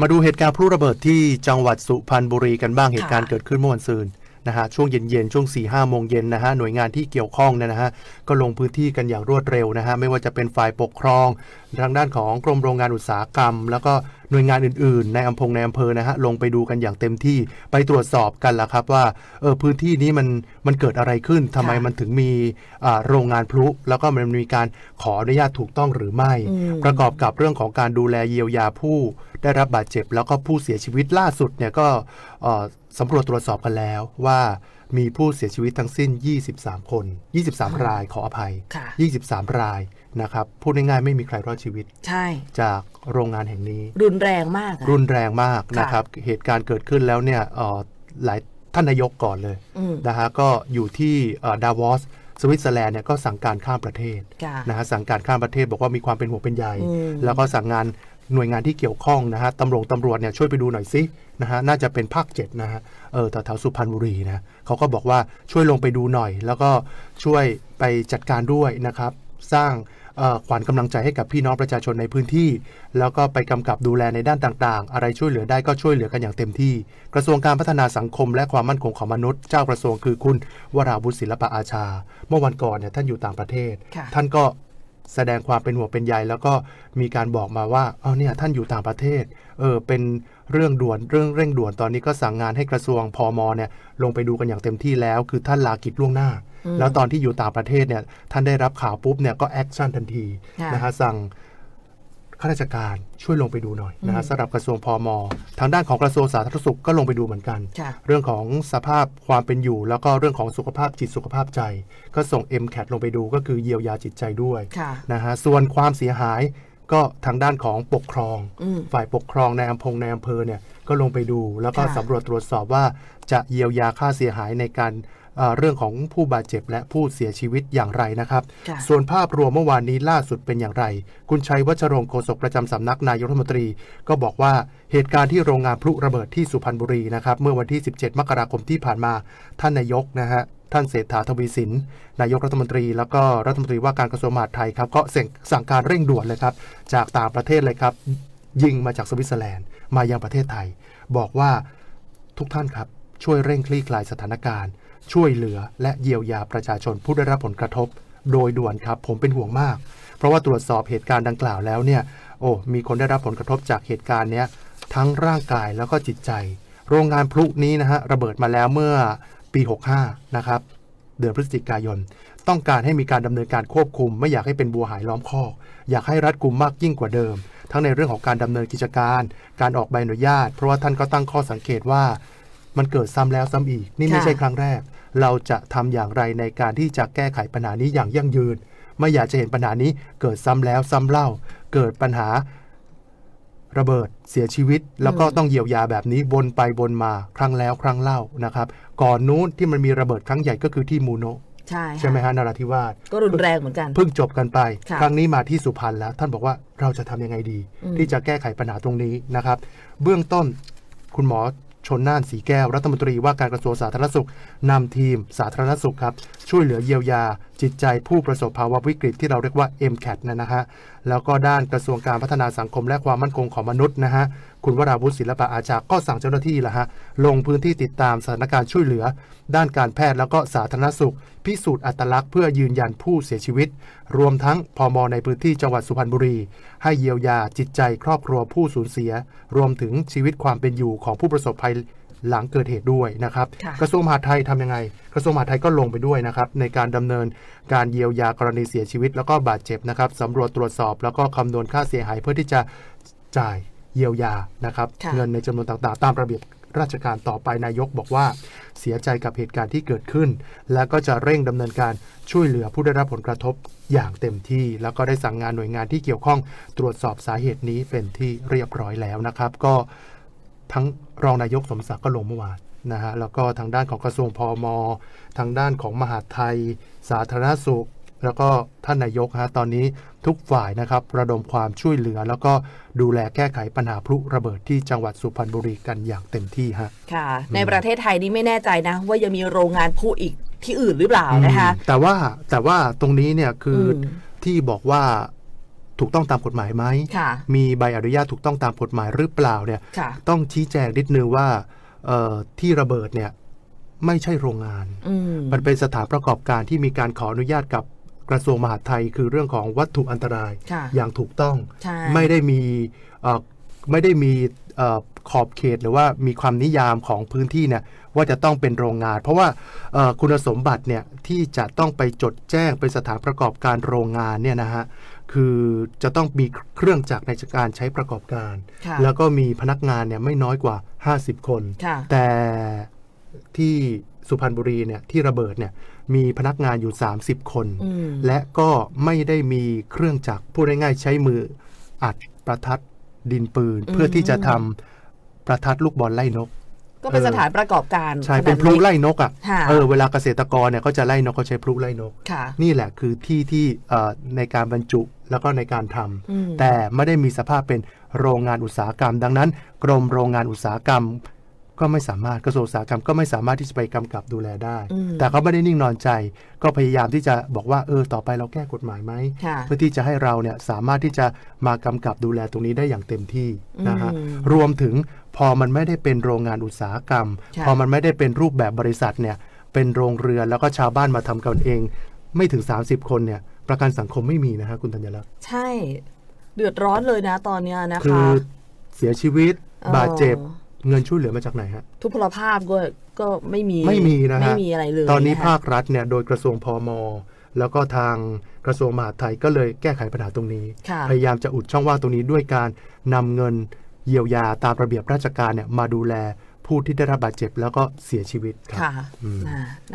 มาดูเหตุการณ์พลุระเบิดที่จังหวัดสุพรรณบุรีกันบ้างเหตุการณ์ค่ะเกิดขึ้นเมื่อวันซืนนะฮะช่วงเย็นๆ ช่วง4ี่ห้าโมงเย็นนะฮะหน่วยงานที่เกี่ยวข้องเนี่ยนะฮะก็ลงพื้นที่กันอย่างรวดเร็วนะฮะไม่ว่าจะเป็นฝ่ายปกครอง ทางด้านของกรมโรงงานอุตสาหกรรม แล้วก็ หน่วยงานอื่นๆ ในอำพงในอำเภอนะฮะลงไปดูกันอย่างเต็มที่ไปตรวจสอบกันละครับว่าเออพื้นที่นี้มันมันเกิดอะไรขึ้นทำไมค่ะมันถึงมีอ่าโรงงานพลุ แล้วก็มันมีการขออนุญาตถูกต้องหรือไม่อืมประกอบกับเรื่องของการดูแลเยียวยาผู้ ได้รับบาดเจ็บ แล้วก็ผู้เสียชีวิตล่าสุดเนี่ยก็เอ่อสำรวจตรวจสอบกันแล้วว่ามีผู้เสียชีวิตทั้งสิ้น 23 คน 23 รายขออภัยค่ะ23 ราย นะครับพูดง่ายๆไม่มีใครรอดชีวิต ใช่ จากโรงงานแห่งนี้ รุนแรงมากอะรุนแรงมากค่ะนะครับ เหตุการณ์เกิดขึ้นแล้วเนี่ยเอ่อหลายท่านนายกก่อนเลยอืม นะฮะก็อยู่ที่ดาวอสสวิตเซอร์แลนด์เนี่ยก็สั่งการข้ามประเทศค่ะนะฮะสั่งการข้ามประเทศบอกว่ามีความเป็นห่วงเป็นใยอืม แล้วก็สั่งงานหน่วยงานที่เกี่ยวข้องนะฮะตำรวจตำรวจเนี่ยช่วยไปดูหน่อยสินะฮะน่าจะเป็นภาคเจ็ดนะฮะเออแถวๆสุพรรณบุรีนะเขาก็บอกว่าช่วยลงไปดูหน่อย แล้วก็ช่วยไปจัดการด้วยนะครับ สร้างเอ่อ ขวัญกำลังใจให้กับพี่น้องประชาชนในพื้นที่ แล้วก็ไปกำกับดูแลในด้านต่างๆ อะไรช่วยเหลือได้ก็ช่วยเหลือกันอย่างเต็มที่ กระทรวงการพัฒนาสังคม และความมั่นคงของมนุษย์เจ้ากระทรวงคือคุณวราวุฒิศิลปะอาชา เมื่อวันก่อนเนี่ยท่านอยู่ต่างประเทศค่ะท่านก็แสดงความเป็นห่วงเป็นใยแล้วก็มีการบอกมาว่าเอาเนี่ยท่านอยู่ต่างประเทศเออเป็นเรื่องด่วนเรื่องเร่งด่วนตอนนี้ก็สั่งงานให้กระทรวงพอมเนี่ยลงไปดูกันอย่างเต็มที่แล้ว คือท่านลากิจล่วงหน้าอืม แล้วตอนที่อยู่ต่างประเทศเนี่ยท่านได้รับข่าวปุ๊บเนี่ยก็แอคชั่นทันทีค่ะนะฮะสั่งข้าราชการช่วยลงไปดูหน่อยนะฮะอืมสำหรับกระทรวงพอมทางด้านของกระทรวงสาธารณสุขก็ลงไปดูเหมือนกันค่ะเรื่องของสภาพความเป็นอยู่ แล้วก็เรื่องของสุขภาพจิตสุขภาพใจ ก็ส่ง m c a t ลงไปดูก็คือเยียวยาจิตใจด้วยค่ะนะฮะส่วนความเสียหายก็ทางด้านของปกครองอืมฝ่ายปกครองในอำเภอในอำเภอเนี่ยก็ลงไปดู แล้วก็ค่ะสำรวจตรวจสอบว่าจะเยียวยาค่าเสียหายในการ เอ่อเรื่องของผู้บาดเจ็บและผู้เสียชีวิตอย่างไรนะครับค่ะส่วนภาพรวมเมื่อวานนี้ล่าสุดเป็นอย่างไร คุณชัยวัชรงค์โฆษกประจำสำนักนายกรัฐมนตรี ก็บอกว่าเหตุการณ์ที่โรงงานพลุระเบิดที่สุพรรณบุรีนะครับเมื่อวันที่ 17 มกราคมที่ผ่านมาท่านนายกนะฮะท่านเศรษฐาทวีสิน นายกรัฐมนตรี แล้วก็รัฐมนตรีว่าการกระทรวงมหาดไทยครับก็สั่งสั่งการเร่งด่วนเลยครับ จากต่างประเทศเลยครับ ยิงมาจากสวิตเซอร์แลนด์ มายังประเทศไทย บอกว่าทุกท่านครับ ช่วยเร่งคลี่คลายสถานการณ์ ช่วยเหลือและเยียวยาประชาชนผู้ได้รับผลกระทบ โดยด่วนครับ ผมเป็นห่วงมาก เพราะว่าตรวจสอบเหตุการณ์ดังกล่าวแล้วเนี่ยโอ้มีคนได้รับผลกระทบจากเหตุการณ์เนี้ยทั้งร่างกายแล้วก็จิตใจ โรงงานพลุนี้นะฮะระเบิดมาแล้วเมื่อปี 65 นะครับเดือนพฤศจิกายน ต้องการให้มีการดำเนินการควบคุม ไม่อยากให้เป็นบัวหายล้อมคอก อยากให้รัดกุมมากยิ่งกว่าเดิม ทั้งในเรื่องของการดำเนินกิจการ การออกใบอนุญาต เพราะว่าท่านก็ตั้งข้อสังเกตว่า มันเกิดซ้ำแล้วซ้ำอีก นี่ไม่ค่ะใช่ครั้งแรก เราจะทำอย่างไรในการที่จะแก้ไขปัญหานี้อย่างยั่งยืน ไม่อยากจะเห็นปัญหานี้เกิดซ้ำแล้วซ้ำเล่า เกิดปัญหาระเบิดเสียชีวิต แล้วก็ต้องเยียวยาแบบนี้วนไปวนมาครั้งแล้วครั้งเล่านะครับ ก่อนนู้นที่มันมีระเบิดครั้งใหญ่ก็คือที่มูโนะใช่ใช่ไหมค่ะฮะนราธิวาสก็รุนแรงเหมือนกัน เพิ่งจบกันไปค่ะครั้งนี้มาที่สุพรรณแล้ว ท่านบอกว่าเราจะทำยังไงดีอืมที่จะแก้ไขปัญหาตรงนี้นะครับ เบื้องต้นคุณหมอ ชนน่านสีแก้วรัฐมนตรีว่าการกระทรวงสาธารณสุขนำทีมสาธารณสุขครับ ช่วยเหลือเยียวยา จิตใจผู้ประสบภาวะวิกฤตที่เราเรียกว่า MCAT นะนะฮะแล้วก็ด้านกระทรวงการพัฒนาสังคมและความมั่นคงของมนุษย์นะฮะ คุณวราวุฒิศิลปะอาชาก็สั่งเจ้าหน้าที่ละฮะลงพื้นที่ติดตามสถานการณ์ช่วยเหลือ ด้านการแพทย์แล้วก็สาธารณสุข พิสูจน์อัตลักษณ์เพื่อยืนยันผู้เสียชีวิต รวมทั้งพมในพื้นที่จังหวัดสุพรรณบุรี ให้เยียวยาจิตใจครอบครัวผู้สูญเสีย รวมถึงชีวิตความเป็นอยู่ของผู้ประสบภัยหลังเกิดเหตุด้วยนะครับค่ะกระทรวงมหาดไทยทำยังไง กระทรวงมหาดไทยก็ลงไปด้วยนะครับในการดำเนินการเยียวยากรณีเสียชีวิต แล้วก็บาดเจ็บนะครับสำรวจตรวจสอบแล้วก็คำนวณค่าเสียหายเพื่อที่จะจ่าย เยียวยานะครับค่ะเงินในจำนวนต่างๆ ตามระเบียบราชการต่อไปนายกบอกว่า เสียใจกับเหตุการณ์ที่เกิดขึ้น และก็จะเร่งดำเนินการช่วยเหลือผู้ได้รับผลกระทบอย่างเต็มที่ แล้วก็ได้สั่งงานหน่วยงานที่เกี่ยวข้องตรวจสอบสาเหตุนี้เป็นที่เรียบร้อยแล้วนะครับ ก็ทั้งรองนายกสมศักดิ์ก็ลงเมื่อวานนะฮะแล้วก็ทางด้านของกระทรวงพอมทางด้านของมหาดไทย สาธารณสุข แล้วก็ท่านนายกฮะตอนนี้ทุกฝ่ายนะครับระดมความช่วยเหลือ แล้วก็ดูแลแก้ไขปัญหาพลุระเบิดที่จังหวัดสุพรรณบุรีกันอย่างเต็มที่ฮะค่ะ ในประเทศไทยนี่ไม่แน่ใจนะ ว่ายังมีโรงงานผู้อีกที่อื่นหรือเปล่านะคะอืมแต่ว่าแต่ว่าตรงนี้เนี่ยคืออมที่บอกว่าถูกต้องตามกฎหมายไหมค่ะมีใบอนุญาตถูกต้องตามกฎหมายหรือเปล่าเนี่ยค่ะต้องชี้แจงนิดนึงว่าเอ่อที่ระเบิดเนี่ยไม่ใช่โรงงานอืมมันเป็นสถานประกอบการที่มีการขออนุญาตกับ กระทรวงมหาดไทยคือเรื่องของวัตถุอันตรายค่ะอย่างถูกต้องใช่ไม่ได้มีเอ่อไม่ได้มีเอ่อขอบเขตหรือว่ามีความนิยามของพื้นที่เนี่ยว่าจะต้องเป็นโรงงาน เพราะว่าเอ่อคุณสมบัติเนี่ยที่จะต้องไปจดแจ้งเป็นสถานประกอบการโรงงานเนี่ยนะฮะคือจะต้องมีเครื่องจักรในการใช้ประกอบการค่ะแล้วก็มีพนักงานเนี่ยไม่น้อยกว่า 50 คนค่ะแต่ที่ สุพรรณบุรีเนี่ยที่ระเบิดเนี่ยมีพนักงานอยู่ 30 คนอืมและก็ไม่ได้มีเครื่องจักรพูดง่ายๆใช้มืออัดประทัดดินปืนอืมเพื่อที่จะทำประทัดลูกบอลไล่นก ก็เป็นเออสถานประกอบการใช่ขนาดเป็นพลุล็กไล่นกอะค่ะเออเวลาเกษตรกรเนี่ยเขาจะไล่นกเขาใช้พลุไล่นกค่ะนี่แหละคือที่ที่เอ่อในการบรรจุแล้วก็ในการทำอืมแต่ไม่ได้มีสภาพเป็นโรงงานอุตสาหกรรม ดังนั้น กรมโรงงานอุตสาหกรรม ก็ไม่สามารถกระทรวงอุตสาหกรรมก็ไม่สามารถที่จะไปกำกับดูแลได้อืมแต่เขาไม่ได้นิ่งนอนใจ ก็พยายามที่จะบอกว่าเออต่อไปเราแก้กฎหมายไหมค่ะเพื่อที่จะให้เราเนี่ยสามารถที่จะมากำกับดูแลตรงนี้ได้อย่างเต็มที่นะฮะอืมรวมถึงพอมันไม่ได้เป็นโรงงานอุตสาหกรรมค่ะพอมันไม่ได้เป็นรูปแบบบริษัทเนี่ยเป็นโรงเรือนแล้วก็ชาวบ้านมาทำกันเอง ไม่ถึง 30 คนเนี่ยประกันสังคมไม่มีนะฮะคุณธัญลักษณ์ใช่เดือดร้อนเลยนะตอนเนี้ยนะคืคะอเสียชีวิตเออบาดเจ็บ เงินช่วยเหลือมาจากไหนฮะ ทุพพลภาพก็ก็ไม่มีไม่มีนะฮะไม่มีอะไรเลยตอนนี้ะคะภาครัฐเนี่ยโดยกระทรวงพม แล้วก็ทางกระทรวงมหาดไทยก็เลยแก้ไขปัญหาตรงนี้ ค่ะ พยายามจะอุดช่องว่างตรงนี้ด้วยการนำเงินเยียวยาตามระเบียบราชการเนี่ยมาดูแลผู้ที่ได้รับบาดเจ็บแล้วก็เสียชีวิตครับ ค่ะอืม อ่า